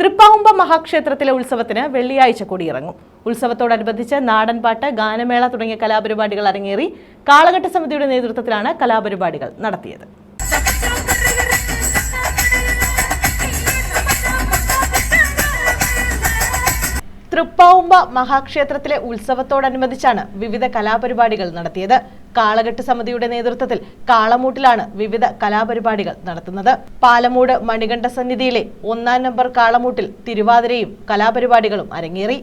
തൃപ്പാവുമ്പ മഹാക്ഷേത്രത്തിലെ ഉത്സവത്തിന് വെള്ളിയാഴ്ച കൊടിയിറങ്ങും. ഉത്സവത്തോടനുബന്ധിച്ച് നാടൻപാട്ട് ഗാനമേള തുടങ്ങിയ കലാപരിപാടികൾ അരങ്ങേറി കാളഘട്ട സമിതിയുടെ നേതൃത്വത്തിലാണ് കലാപരിപാടികൾ നടത്തിയത്. തൃപ്പാവുമ്പ മഹാക്ഷേത്രത്തിലെ ഉത്സവത്തോടനുബന്ധിച്ചാണ് വിവിധ കലാപരിപാടികൾ നടത്തിയത്. കാളകെട്ട് സമിതിയുടെ നേതൃത്വത്തിൽ കാളമൂട്ടിലാണ് വിവിധ കലാപരിപാടികൾ നടത്തുന്നത്. പാലമൂട് മണികണ്ഠ സന്നിധിയിലെ ഒന്നാം നമ്പർ കാളമൂട്ടിൽ തിരുവാതിരയും കലാപരിപാടികളും അരങ്ങേറി.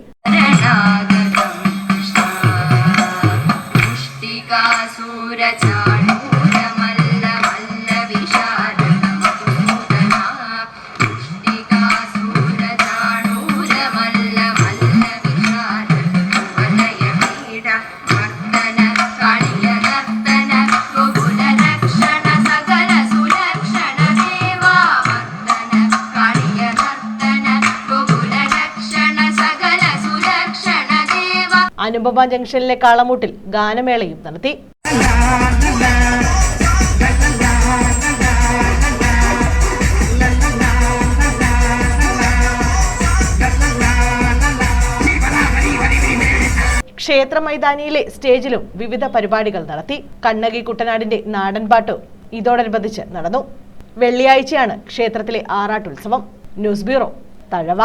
അനുപമ ജംഗ്ഷനിലെ കാളമൂട്ടിൽ ഗാനമേളയും നടത്തി. ക്ഷേത്ര മൈതാനിയിലെ സ്റ്റേജിലും വിവിധ പരിപാടികൾ നടത്തി. കണ്ണകി കുട്ടനാടിന്റെ നാടൻപാട്ട് ഇതോടനുബന്ധിച്ച് നടന്നു. വെള്ളിയാഴ്ചയാണ് ക്ഷേത്രത്തിലെ ആറാട്ടുത്സവം. News bureau Thazhava.